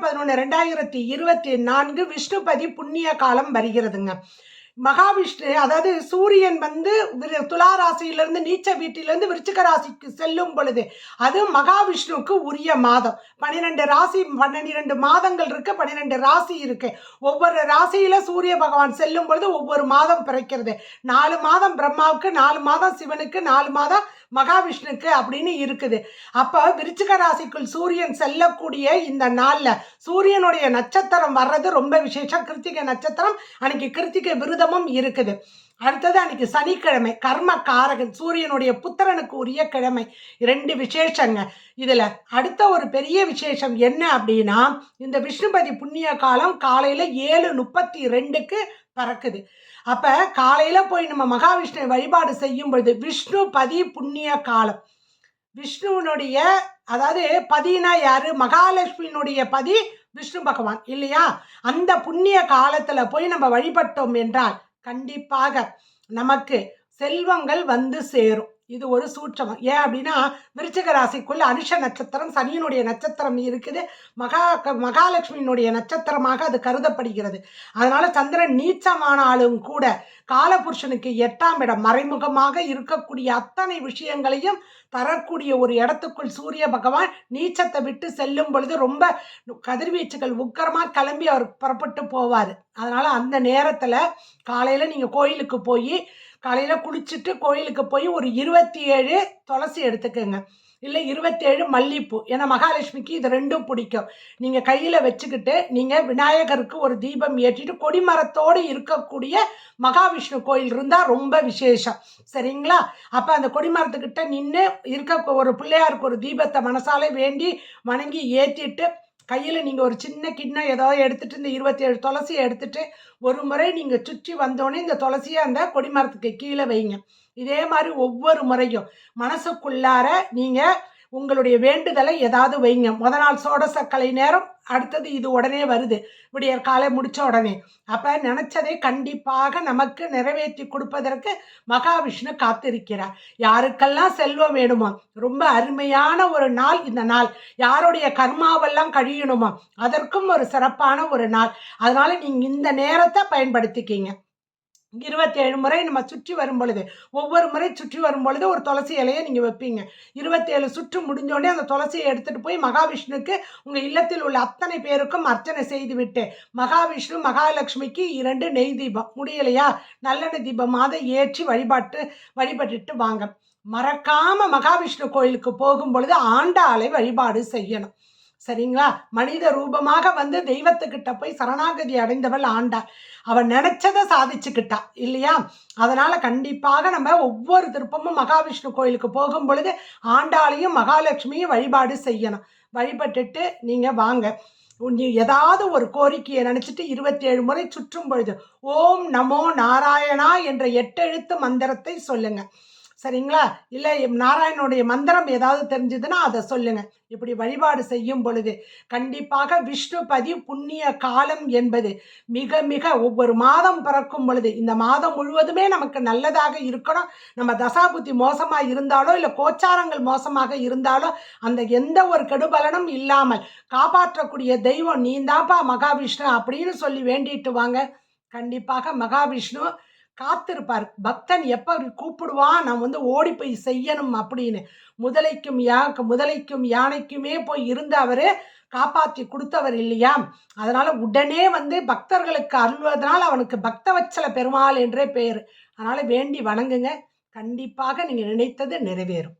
பதினொன்று ரெண்டாயிரத்தி இருபத்தி நான்கு விஷ்ணுபதி புண்ணிய காலம் வருகிறதுங்க. மகாவிஷ்ணு அதாவது சூரியன் வந்து துலா ராசியிலிருந்து நீச்ச வீட்டிலிருந்து விருச்சிக ராசிக்கு செல்லும் பொழுது அது மகாவிஷ்ணுவுக்கு உரிய மாதம். பன்னிரெண்டு ராசி பன்னிரெண்டு மாதங்கள் இருக்கு பன்னிரெண்டு ராசி இருக்கு. ஒவ்வொரு ராசியில சூரிய பகவான் செல்லும் பொழுது ஒவ்வொரு மாதம் பிறக்கிறது. நாலு மாதம் பிரம்மாவுக்கு நாலு மாதம் சிவனுக்கு நாலு மாதம் மகாவிஷ்ணுக்கு அப்படின்னு இருக்குது. அப்போ விருச்சிக ராசிக்குள் சூரியன் செல்லக்கூடிய இந்த நாளில் சூரியனுடைய நட்சத்திரம் வர்றது ரொம்ப விசேஷம். கிருத்திகை நட்சத்திரம் அன்னைக்கு கிருத்திகை விருதமும் இருக்குது. அடுத்தது அன்னைக்கு சனிக்கிழமை கர்ம காரகன் சூரியனுடைய புத்திரனுக்கு உரிய கிழமை. ரெண்டு விசேஷங்க. இதில் அடுத்த ஒரு பெரிய விசேஷம் என்ன அப்படின்னா இந்த விஷ்ணுபதி புண்ணிய காலம் காலையில் ஏழு முப்பத்தி ரெண்டுக்கு பறக்குது. அப்போ காலையில் போய் நம்ம மகாவிஷ்ணுவை வழிபாடு செய்யும் பொழுது விஷ்ணுபதி புண்ணிய காலம். விஷ்ணுவினுடைய அதாவது பதினா யாரு? மகாலட்சுமியினுடைய பதி விஷ்ணு பகவான் இல்லையா? அந்த புண்ணிய காலத்துல போய் நம்ம வழிபட்டோம் என்றால் கண்டிப்பாக நமக்கு செல்வங்கள் வந்து சேரும். இது ஒரு சூட்சமம். ஏன் அப்படின்னா விருச்சக ராசிக்குள்ள அனுஷ நட்சத்திரம் சனியினுடைய நட்சத்திரம் இருக்குது. மகா மகாலட்சுமியினுடைய நட்சத்திரமாக அது கருதப்படுகிறது. அதனால சந்திரன் நீச்சமானாலும் கூட காலபுருஷனுக்கு எட்டாம் இடம் மறைமுகமாக இருக்கக்கூடிய அத்தனை விஷயங்களையும் தரக்கூடிய ஒரு இடத்துக்குள் சூரிய பகவான் நீச்சத்தை விட்டு செல்லும் பொழுது ரொம்ப கதிர்வீச்சுகள் உக்கரமாக கிளம்பி அவர் புறப்பட்டு போவார். அதனால் அந்த நேரத்தில் காலையில் நீங்கள் கோயிலுக்கு போய் காலையில் குளிச்சுட்டு கோயிலுக்கு போய் ஒரு இருபத்தி ஏழு துளசி எடுத்துக்கோங்க. இல்லை இருபத்தேழு மல்லிப்பூ. ஏன்னா மகாலட்சுமிக்கு இது ரெண்டும் பிடிக்கும். நீங்கள் கையில் வச்சுக்கிட்டு நீங்கள் விநாயகருக்கு ஒரு தீபம் ஏற்றிட்டு கொடிமரத்தோடு இருக்கக்கூடிய மகாவிஷ்ணு கோயில் இருந்தால் ரொம்ப விசேஷம். சரிங்களா? அப்போ அந்த கொடிமரத்துக்கிட்ட நின்று இருக்க ஒரு பிள்ளையாருக்கு ஒரு தீபத்தை மனசாலே வேண்டி வணங்கி ஏற்றிட்டு கையில் நீங்கள் ஒரு சின்ன கிண்ணம் ஏதோ எடுத்துகிட்டு இந்த இருபத்தி ஏழு துளசியை எடுத்துகிட்டு ஒரு முறை நீங்கள் சுற்றி வந்தோடனே இந்த துளசியை அந்த கொடிமரத்துக்கு கீழே வைங்க. இதே மாதிரி ஒவ்வொரு முறையும் மனசுக்குள்ளார நீங்கள் உங்களுடைய வேண்டுதலை ஏதாவது வைங்க. முத நாள் சோடசக்கலை நேரம் அடுத்தது இது உடனே வருது. விடியற் காலை முடித்த உடனே. அப்போ நினச்சதை கண்டிப்பாக நமக்கு நிறைவேற்றி கொடுப்பதற்கு மகாவிஷ்ணு காத்திருக்கிறார். யாருக்கெல்லாம் செல்வம் வேணுமோ ரொம்ப அருமையான ஒரு நாள் இந்த நாள். யாருடைய கர்மாவெல்லாம் கழியணுமோ அதற்கும் ஒரு சிறப்பான ஒரு நாள். அதனால் நீங்கள் இந்த நேரத்தை பயன்படுத்திக்கிங்க. இருபத்தேழு முறை நம்ம சுற்றி வரும் பொழுது ஒவ்வொரு முறை சுற்றி வரும் பொழுது ஒரு துளசி இலையை நீங்கள் வைப்பீங்க. இருபத்தேழு சுற்று முடிஞ்சோடனே அந்த துளசியை எடுத்துகிட்டு போய் மகாவிஷ்ணுக்கு உங்கள் இல்லத்தில் உள்ள அத்தனை பேருக்கும் அர்ச்சனை செய்துவிட்டு மகாவிஷ்ணு மகாலட்சுமிக்கு இரண்டு நெய் தீபம். முடியலையா? நல்லெண்ணெய் தீபமாக ஏற்றி வழிபாட்டு வழிபட்டுட்டு வாங்க. மறக்காமல் மகாவிஷ்ணு கோயிலுக்கு போகும் பொழுது ஆண்டாளை வழிபாடு செய்யணும். சரிங்களா? மனித ரூபமாக வந்து தெய்வத்துக்கிட்ட போய் சரணாகதி அடைந்தவள் ஆண்டாள். அவன் நினைச்சதை சாதிச்சுக்கிட்டா இல்லையா? அதனால கண்டிப்பாக நம்ம ஒவ்வொரு திருப்பமும் மகாவிஷ்ணு கோயிலுக்கு போகும் பொழுது ஆண்டாளையும் மகாலட்சுமியும் வழிபாடு செய்யணும். வழிபட்டுட்டு நீங்க வாங்க. நீ ஏதாவது ஒரு கோரிக்கையை நினச்சிட்டு இருபத்தி ஏழு முறை சுற்றும் பொழுது ஓம் நமோ நாராயணா என்ற எட்டெழுத்து மந்திரத்தை சொல்லுங்கள் சரிங்களா? இல்லை நாராயணனுடைய மந்திரம் ஏதாவது தெரிஞ்சதுன்னா அதை சொல்லுங்க. இப்படி வழிபாடு செய்யும் பொழுது கண்டிப்பாக விஷ்ணுபதி புண்ணிய காலம் என்பது மிக மிக ஒவ்வொரு மாதம் பிறக்கும் பொழுது இந்த மாதம் முழுவதுமே நமக்கு நல்லதாக இருக்கணும். நம்ம தசாபுத்தி மோசமாக இருந்தாலோ இல்லை கோச்சாரங்கள் மோசமாக இருந்தாலோ அந்த எந்த ஒரு கெடுபலனும் இல்லாமல் காப்பாற்றக்கூடிய தெய்வம் நீந்தாப்பா மகாவிஷ்ணு அப்படின்னு சொல்லி வேண்டிட்டு வாங்க. கண்டிப்பாக மகாவிஷ்ணு காத்திருப்பார். பக்தன் எப்போ கூப்பிடுவான்? நான் வந்து ஓடி போய் செய்யணும் அப்படின்னு. முதலைக்கும் யா முதலைக்கும் யானைக்குமே போய் இருந்த அவர் காப்பாற்றி கொடுத்தவர் இல்லையா? அதனால உடனே வந்து பக்தர்களுக்கு அருள்வதனால் அவனுக்கு பக்தவச்சல பெருமாள் என்றே பேர். அதனால வேண்டி வணங்குங்க. கண்டிப்பாக நீங்கள் நினைத்தது நிறைவேறும்.